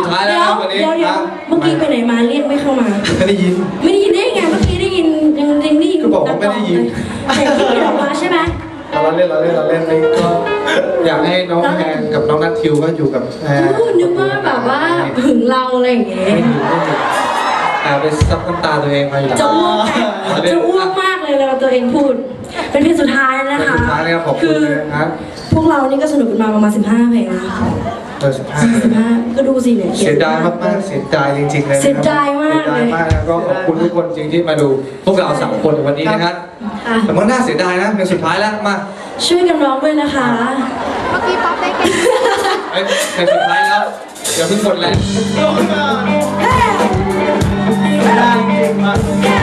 สุดท้ายแล้วเดี๋นะยววันนี้เดี๋ยวเดี๋ยวอะเมื่อกี้ไปไหนมาเรียกไม่เข้ามา ไม่ได้ยิน ไม่ได้ยินได้ไงเมื่อกี้ได้ยินยังยังได้ยินก็บอกว่าไม่ได้ยินแต่ที่ออกมาใช่ไหมเราเล่นเราเล่นเราเล่นนี่ก็อยากให้น้องแพนกับน้องนัททิวก็อยู่กับแพนอู้นึกว่าแบบว่าหึงเราอะไรอย่างเงี้ยไม่อยู่ไม่อยู่แอบไปซับน้ำตาตัวเองมาอยู่หลังจะอ้วกอะจะอ้วกมากเลยเวลาตัวเองพูด เป็นเพลงสุดท้ายแล้วนะคะสุดท้ายนะครับขอบคุณนะครับพวกเรานี่ก็สนุกกันมาประมาณ15เพลงแล้ว เบอร์สิบห้า15ก็ดูสิเนี่ยเสียดายมากๆเสียดายจริงๆเลยนะครับเสียดายมากเสียดายมากนะก็ขอบคุณทุกคนจริงที่มาดู พวกเราสามคนในวันนี้นะครับค่ะแต่มันน่าเสียดายนะเป็นสุดท้ายแล้วมาช่วยกันร้องด้วยนะคะ เมื่อกี้ป๊อปได้แค่ เอ้ยเป็นสุดท้ายแล้วอย่าเพิ่งหมดแรงช่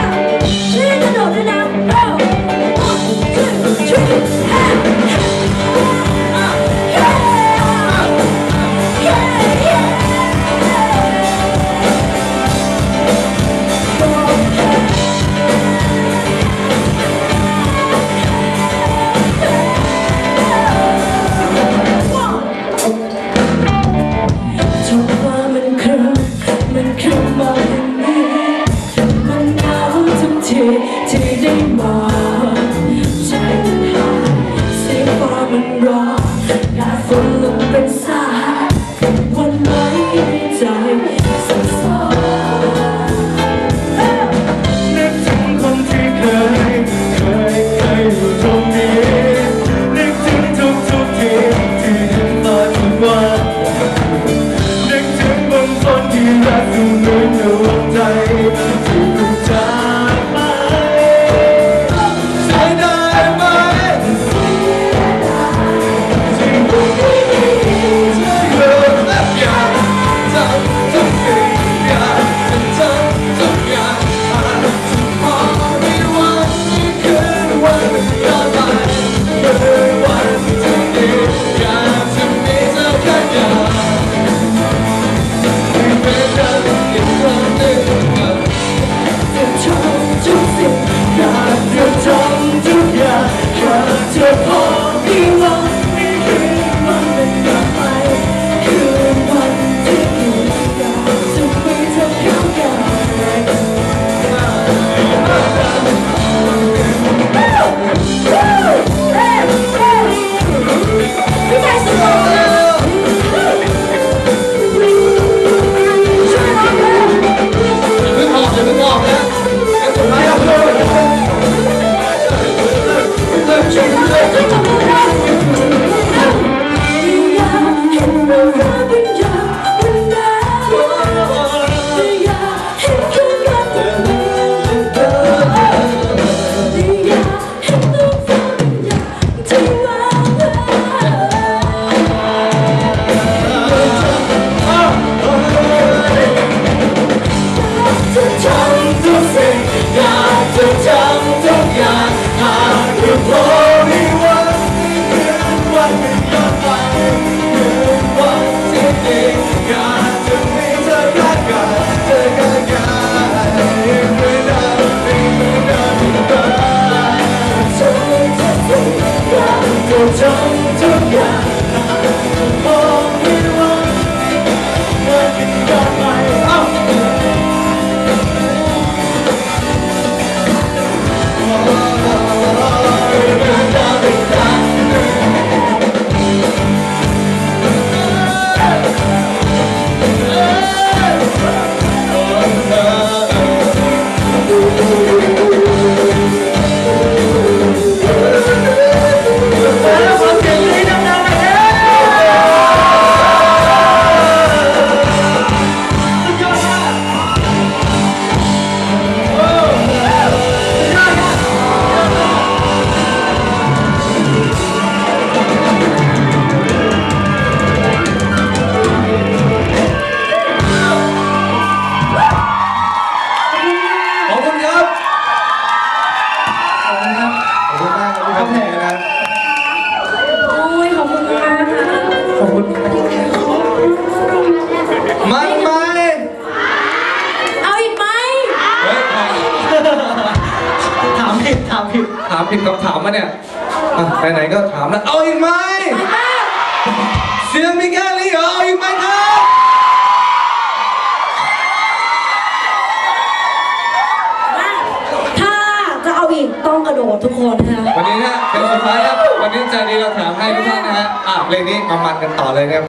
ผิดคำถามมาเนี่ยไปไหนก็ถามแล้วเอาอีกไหมเสียงมีแค่นี้เหรอเอาอีกไหมครับ ถ้าจะเอาอีกต้องกระโดดทุกคนนะคะ วันนี้นะเป็นสุดท้ายแล้ววันนี้ใจดีเราถามให้ทุกท่านนะฮะอะเพลงนี้มามันกันต่อเลยนะครับ